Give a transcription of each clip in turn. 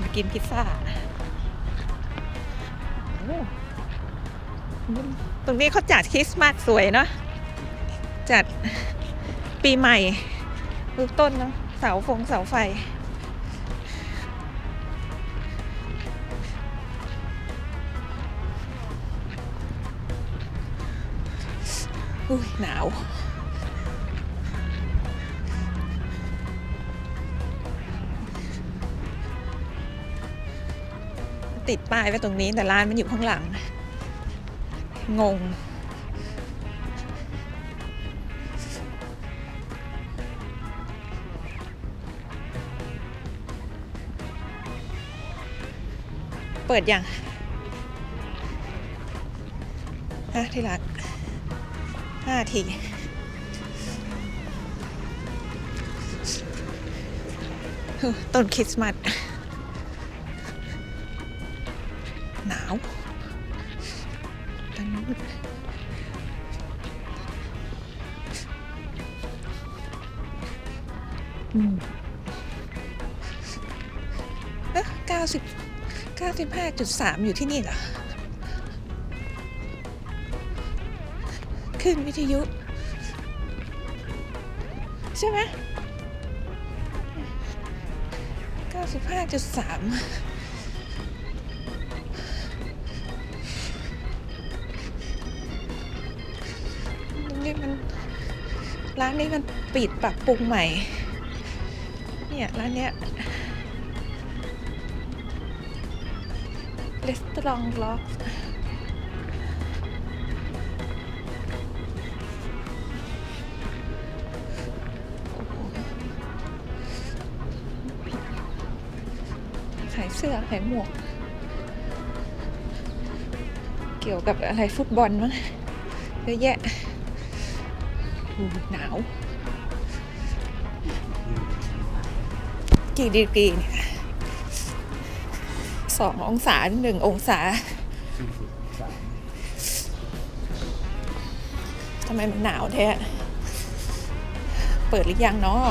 มากินพิซซ่าตรงนี้เขาจัดคริสต์มาสสวยเนาะจัดปีใหม่ดูต้นเนาะเสาฟงเสาไฟ อุ้ยหนาว ติดป้ายไว้ตรงนี้แต่ร้านมันอยู่ข้างหลัง งง เปิดยังฮะที่รักห้าทีต้นคริสต์มาส 5.3 อยู่ที่นี่เหรอขึ้นวิทยุ ใช่ไหม95.3นี่มันร้านนี้มันปิดปรับปรุงใหม่ เนี่ย ร้านเนี้ย สตรองล็อกขายเสื้อขายหมวก เกี่ยวกับอะไรฟุตบอลมั้งเยอะแยะหนาว กี่ดีกรีเนี่ย สององศาหนึ่งองศาทำไมมันหนาวแท้ เปิดหรือยังเนาะ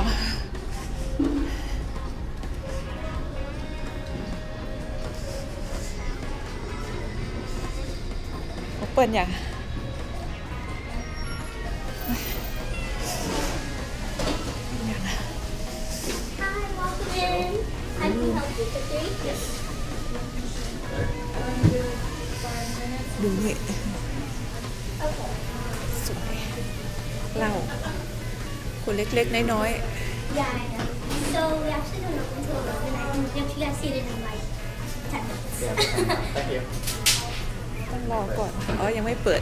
เปิดอยัง Hi, welcome in. Can help you with the drink. ดูนี่สวยเหล้าคนเล็กๆ น้อย Yeah, I know. So we actually don't open until 11. I can get you guys seated in like 10 minutes. Thank you. ๆต้องรอก่อน อ๋อ ยังไม่เปิด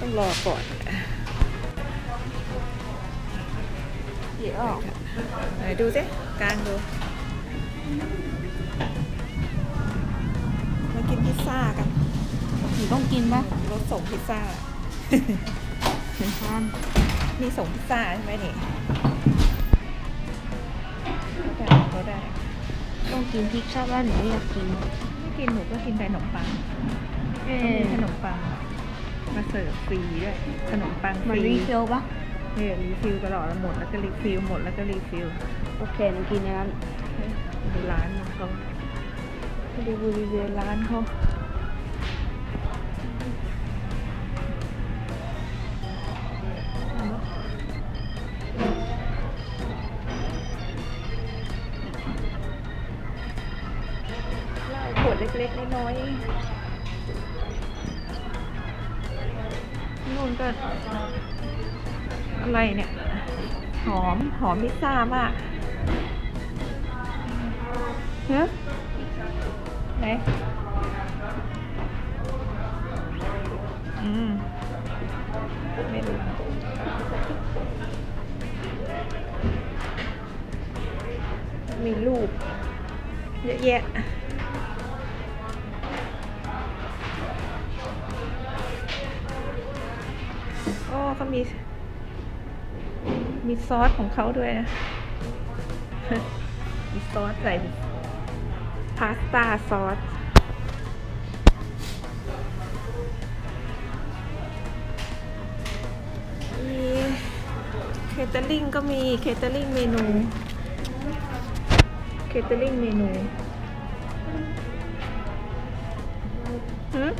ต้องรอก่อนเดี๋ยวออกไหนดูสิกลางดูมา กินพิซซ่ากันหนูต้องกินปะรถส่งพิซซ่าทานมีส่งพิซซ่าใช่ไหมนี่เขาได้เขาได้ ต้องกินพริกชอบว่าหนูไม่อยากกิน ไม่กินหนูก็กินแต่ขนมปังเอต้องอมีขนมปัง มาเสิร์ฟฟรีด้วย ขนมปังฟมันรีรีฟิลปะเนี่ยรีฟิลตลอดแล้วหมดแล้วก็รีฟิลหมดแล้วก็รีฟิลโอเคหนูกินในนั้นดูร้านของเขา ดูบริเวณร้านเขาเหล้าขวดเล็กๆ น้อยๆนู่นก็อะไรเนี่ย หอม หอมพิซซ่ามากเฮ้ย ไหนอืมไม่รู้มีรูปเยอะแยะโอ้เขามี มีซอสของเขาด้วยนะ มีซอสใส่ พาสต้าซอส มีเคเตอริงก็มีเคเตอริงเมนู เคเตอริงเมนูหืม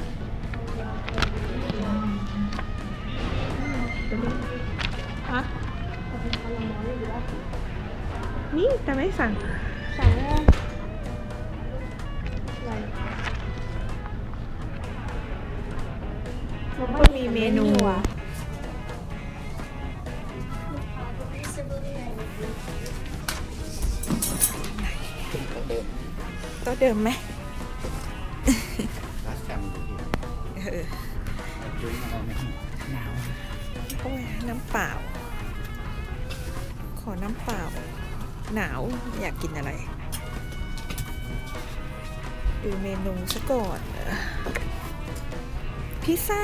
ฮะนี่แต่ไม่สั่ง ดิมไหม Last time we were เออ here. Drink อะไรไหมหนาวโอ้ยน้ำเปล่า ขอน้ำเปล่า หนาวอยากกินอะไร ดูเมนูซะก่อน พิซซ่า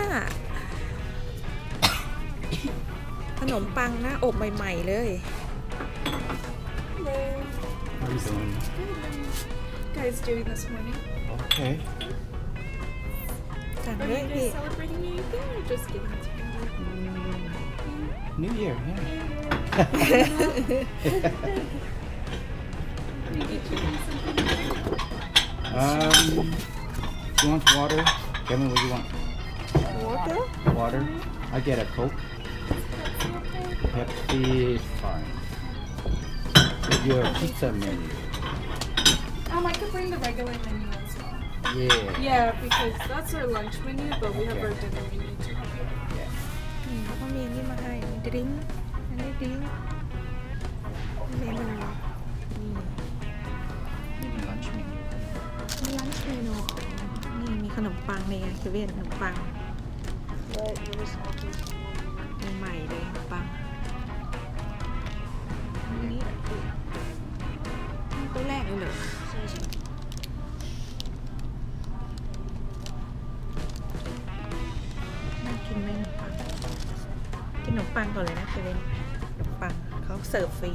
ขนมปังนะอบใหม่ ๆ เลย How are you doing? guys doing this morning? Okay. Are you guys celebrating anything or just giving it mm, New Year, yeah. um, you want water? Kevin, what do you want? Water? Water. I get a Coke. Pepsi is fine. Your pizza menu. Um, I could bring the regular menu as well. Yeah. Yeah, because that's our lunch menu, but we have Okay. our dinner menu too. Yeah. อืมแล้วก็มีอันนี่มาให้ดริงก์อันนี้ดริงก์เมนูนี่ Lunch menu. มีร้านเมนูนี่มีขนมปังในเคเว่นขนมปังใหม่ๆเลยขนมปังอันนี้ตัวแรกเลยเหรอ สิร์ฟฟรี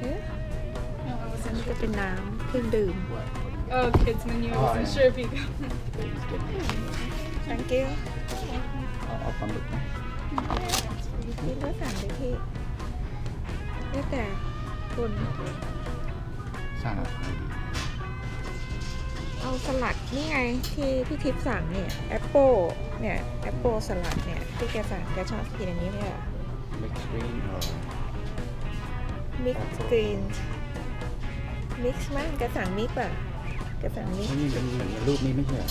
เอ๊ะ No, I อัน wasn't นี้ sure. จะเป็นน้ำเครื่องดื่ม What? What do you Oh, kids menu. I Oh, wasn't yeah. sure if you got Please get me. thank you I'll, I'll come with me. พี่ก็สั่งเลยพี่แล้วแต่คน Sana, maybe. เอาสลัดนี่ไงที่พี่ทิพย์สั่งเนี่ยแอปเปิลเนี่ยแอปเปิลสลัดเนี่ยที่แกสั่งแกชอบกินอันนี้เนี่ย Mixed green or มิกซ์กรีนมิกซ์มั้งแกสั่งมิกป่ะแกสั่งมิกไม่มีเป็นเหมือนรูปนี้ไม่ใช่เหรอ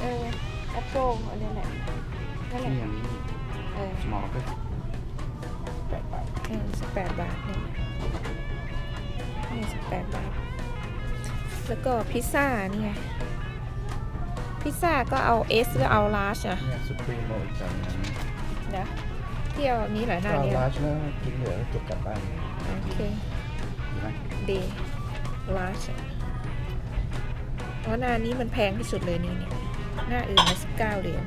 เออแอปเปิลอันนี้แหละนั่นแหละนี่อย่างนี้ เออ small ก็แปดบาทเออสิบแปดบาทเนี่ยนี่สิบแปดบาท แล้วก็พิซซ่านี่ไงพิซซ่าก็เอาเอสหรือเอาลาร์จอะเนี่ยสุพรีโมอีกจานนึงนะ ที่เอานี้เหรอหน้าเอานี้เหรลาอชแล้วกินเหลือเก็บกลับบ้านโอเคดีไหมดีลาร์จเพราะหน้านี้มันแพงที่สุดเลยนี่เนี่ยหน้าอื่นมาสิบเก้าเหรียญ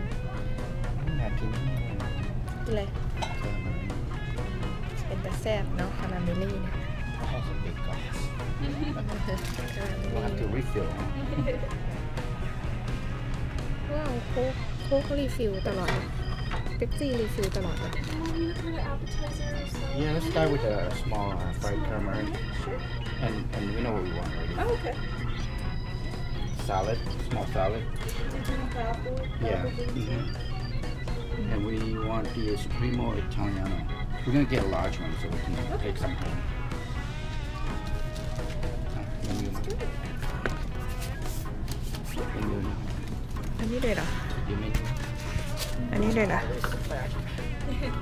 อยากกินนี่เลยเลยเจอมันเป็นตาแซ่บเนาะคาราเมลลี่เนี่ยข้าวสเต็กก่อนคาราเมล we'll have to ลี่ refill ว้าวโค้กโค้กรีฟิลตลอดเลยเป๊ปซี่รีฟิลตลอดเลย Um, you for the appetizers. So yeah let's start with a small uh, fried calamari and and we know what we want already Oh, okay salad small salad yeah mhm. and we want the supremo italiano we're gonna get a large one so we can take some home Ah, อ่ะเมนูมาเมนูนะ อันนี้เลยเหรอ เดี๋ยวเมนู อันนี้เลยเหรอ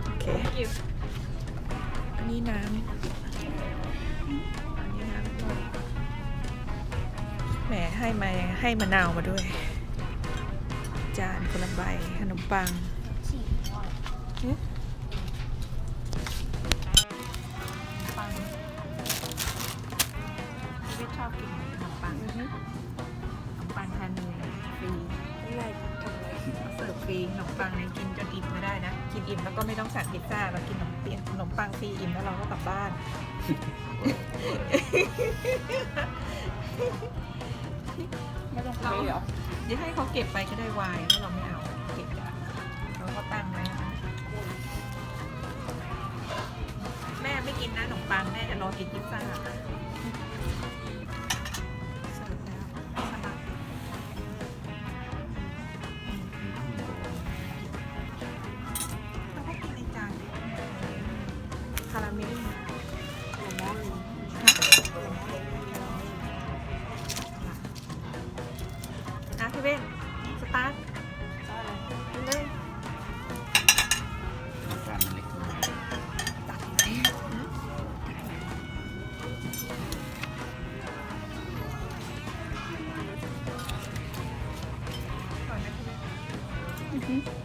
โอเค Thank you. อันนี้น้ำอันนี้น้ำก็แหมให้มาให้มะนาวมาด้วย จานคนละใบขนมปังหึ มเปียขนมปังฟรีอิ่มแล้วเราก็กลับบ้าน ไม่ต้องไปเหรอเดี๋ยวให้เขาเก็บไปก็ได้วายถ้าเราไม่เอาเก็บเราก็ตั้งไว้นะคะแม่ไม่กินนะขนมปังแม่จะรอกินพิซซ่า พี่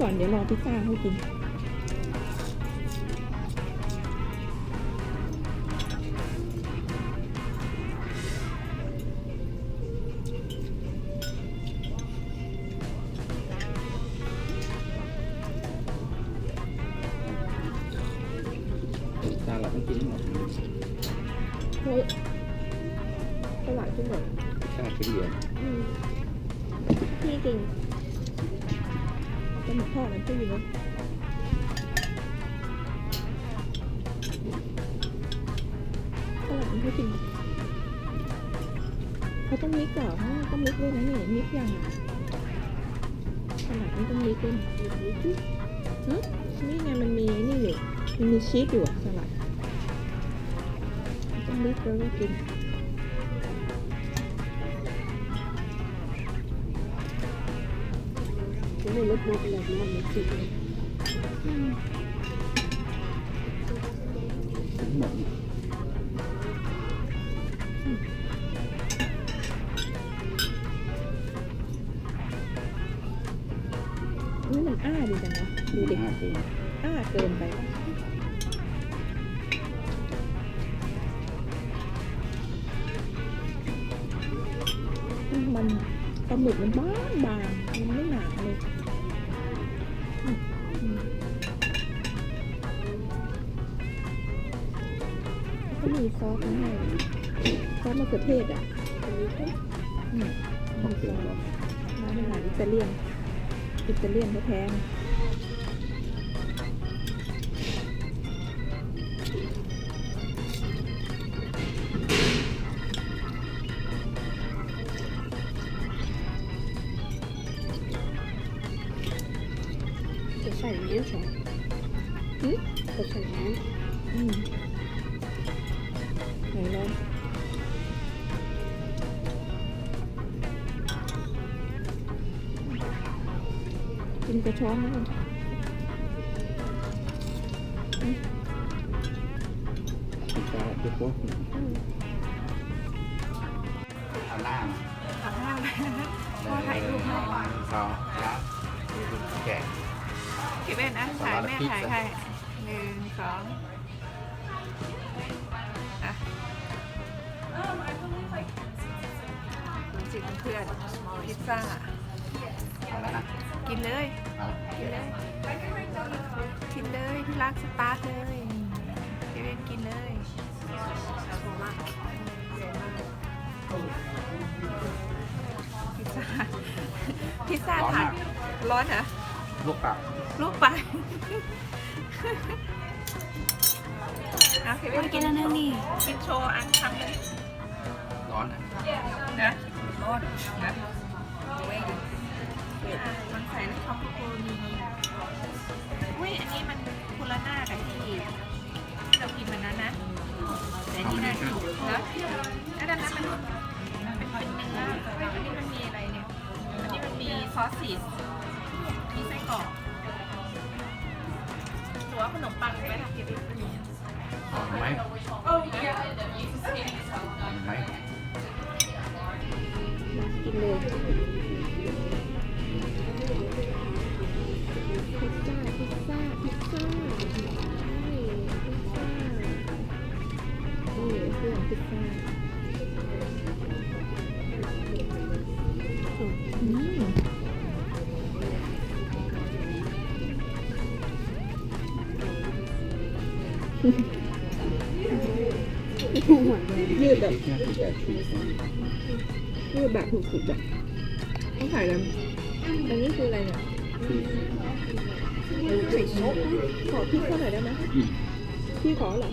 ก่อนเดี๋ยวรอพิซซ่าให้กิน มิกก่อนเขาต้องมิกด้วยนะนี่มิกยังอะสลัดไม่ต้องมิกด้วยฮึนี่ไงมันมีนี่อยู่มันมีชีสอยู่สลัดต้องมิกแล้วก็กินไม่ลดลดแบบนี้มันจิตเลย หมึกมันบางบางมันไม่หนาเลยก็มีซอสมาให้ซอสมะเขือเทศอะอืมต้องเปลี่ยนหรอร้านอาหารอิตาเลียน อิตาเลียนแท้ๆ กินกระช้อนแล้วกันพิซซ่าเดี๋ยวพวกอืมเอาหน้ามาขอหน้าไปนะพอถ่ายรูปให้สองครับแกะพี่เบ้นนะถ่ายแม่ถ่ายให้หนึ่งสองอะดูสิเพื่อนๆพิซซ่าเอาแล้วนะ กินเลยเอากินเลย กินเลยที่รักสตาร์ทเลยพี่เบ้นกินเลยสวยมากสวยมากพิซซ่า พิซซ่าร้อนถาดมาก ร้อนเหรอ ลูกเปล่าลูกไปเอาพี่เบ้นกินแล้วนึงนี่ กินโชว์อันทำเลยร้อนอะนะร้อนนะเว้ยอะ มันใส่ในท็อปโคนีอุ้ยอันนี้มันคุณละหน้ากับที่ที่เรากินมันนั้นนะแต่นนี่น่ากินะอันนั้นมันเป็นเป็นเนื้ออันนี้มันมีอะไรเนี่ยอันนี้มันมีซอสซีสมีไส้กรอกหรือว่าขนมปังไหมทำกินไหม ยืดแบบ You can't put that cheese on. ยืดแบบถูกๆแบบต้องขายกันอันนี้คืออะไรเนี่ยไข่นกขอพริกเข้าหน่อยได้ไหมอืมพี่ขอเหรอ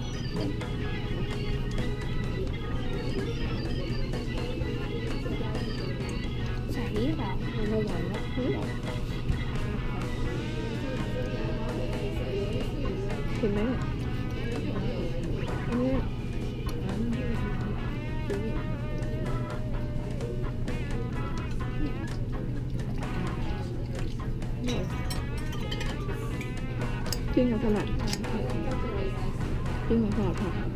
กินกับสลัดกินกับสลัดผัก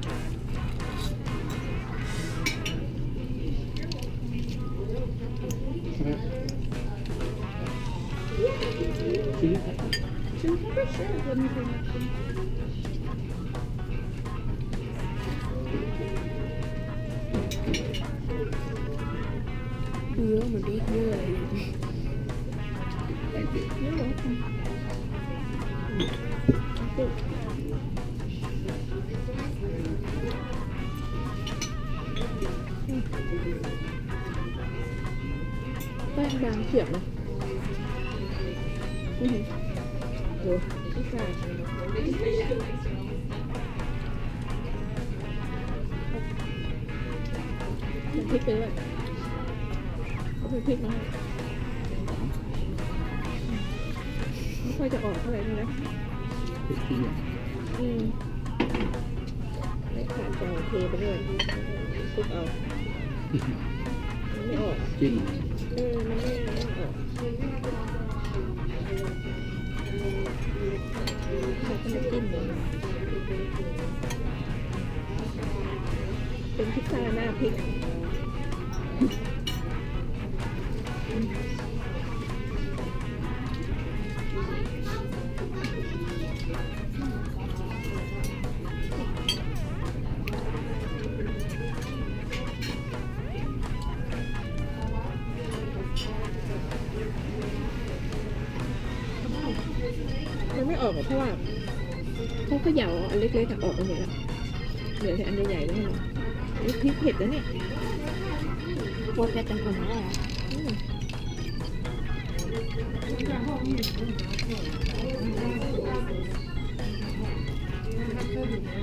แป้งบางเฉียบนะอือหือโอ้พี่ชายมันพริกไปด้วยเอาไปพริกมาให้ไม่ค่อยจะออกเท่าไหร่นี่นะ Fifteen. อืมไม่ขาดใจเทไปด้วยคลุกเอา จิ้มเออมันไม่ออกเขาก็มาจิ้มเลยเป็นพิซซ่าหน้าพริก เพราะว่าเขาก็เหยาอันเล็กๆออกไปหมดแล้วเหลือแต่อันใหญ่ๆแล้วนี่นี่พริกเผ็ดแล้วเนี่ยโคตรจะเป็นคนแรกอื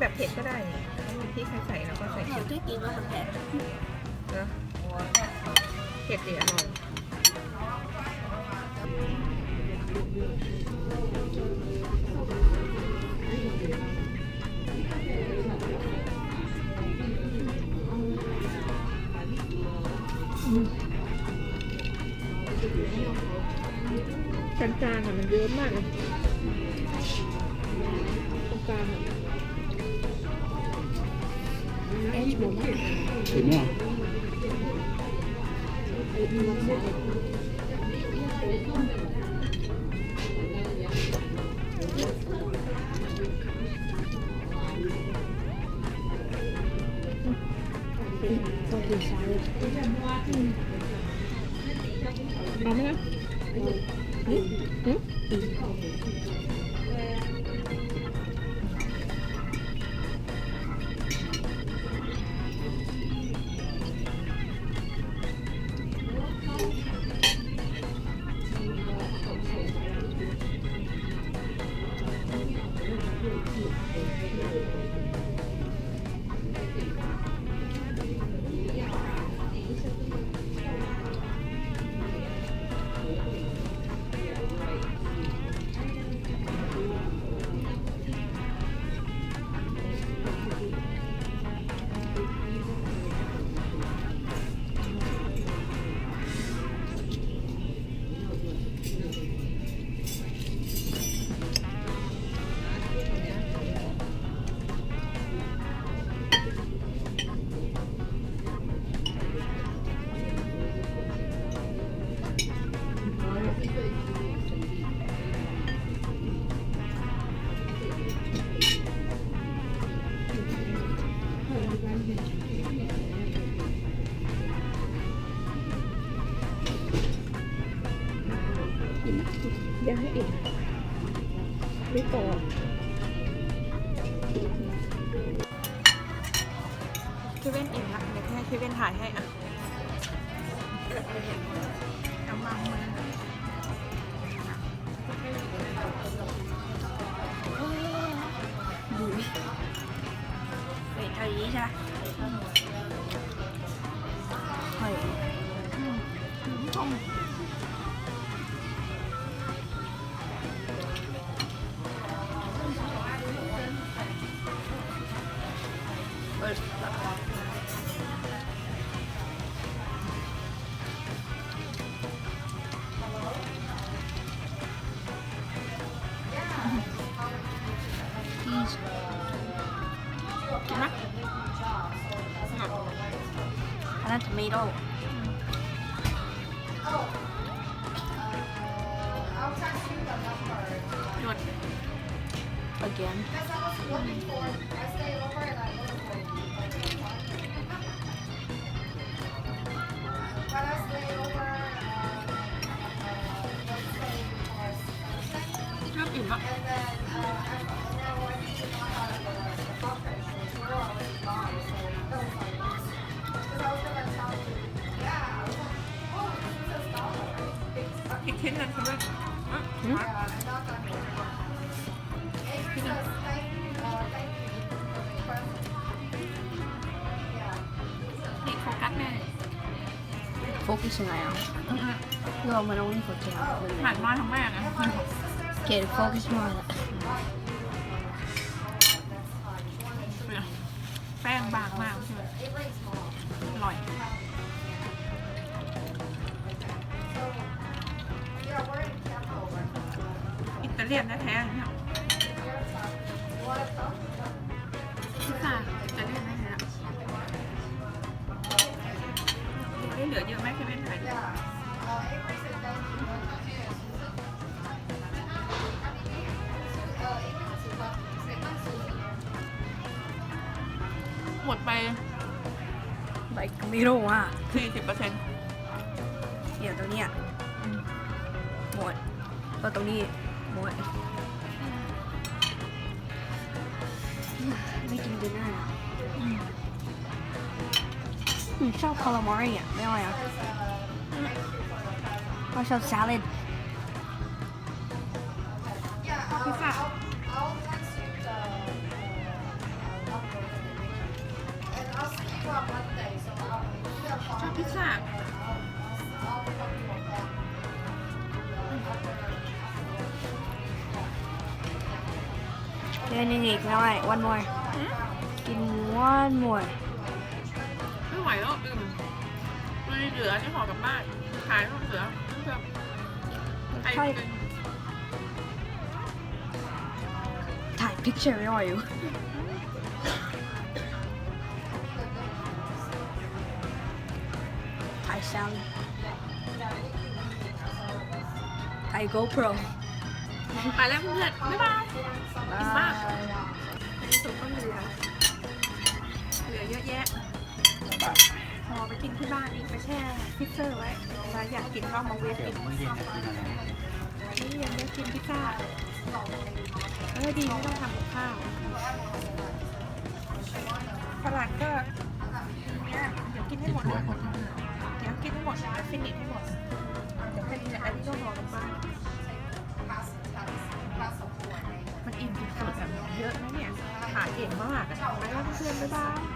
แบบเผ็ดก็ได้เนี่ยถ้ามีพริกใส่แล้วก็ใส่แถเขีวยดที่กินก็หมดแผดเนอะเผ็ดดีอร่อยกลางๆอะมันเยอะมากเลย เอาไห เว้นอิ่มละเดี๋ยวให้คิเว้นถ่ายให้อะกำลังมาดูเฮ้ยเท่านี้ใช่ไหม นนั้น tomato หยด again เริ่มอิ่มละอีกชิ้นหนึงคุณด้วยอะมาชิ้นหนึ่งนี่โฟกัสแม่ focus ยังไงอะ อานี่ focus อะหันมาทางแม่นะโอเค focus มาละเนี่ยแป้งบางมากใช่ไหมอร่อย เลียนแท้ๆเลยเนี่ยพิซซ่าอิตาเลียนแท้ๆเฮ้ยเหลือเยอะไหมเควินถ่ายหมดไป like tomato อะ40%เปอร์เซ็นต์เดี๋ยวตรงเนี้ยหมดก็ตรงนี้ boy. Making dinner now. 你上 calamari 呀？没有呀。I shall salad. 披萨。吃披萨。 อบพิซซ่าเดี๋ยวนี่อีกไม่ไหว one more หืมกิน one more ไม่ไหวแล้วอืมม่เหลือจะห่อกลับบ้านขายไม่เหลืออถ่ายถ่าย picture ไว้หน่อยอยู่ ถ่าย Sally ถ่าย GoPro ไปแล้วเพื่อนบ๊ายบายกินมากในที่สุดก็เหลือเหลือเยอะแยะพอไปกินที่บ้านอีกไปแช่ฟิตเซอร์ไว้เวลาอยากกินก็เอามาเวฟกินมื้อเย็นจะกินอะไรนี่ยังได้กินพิซซ่าเออดีไม่ต้องทำกับข้าวฝรั่งก็เนี่ยเดี๋ยวกินให้หมดนะเดี๋ยวกินให้หมดนะฟินิชให้หมดเดี๋ยวเป็นอันนี้ต้องรอลงบ้าน เก่งมากอะไปแล้วเพื่อนๆบ๊ายบาย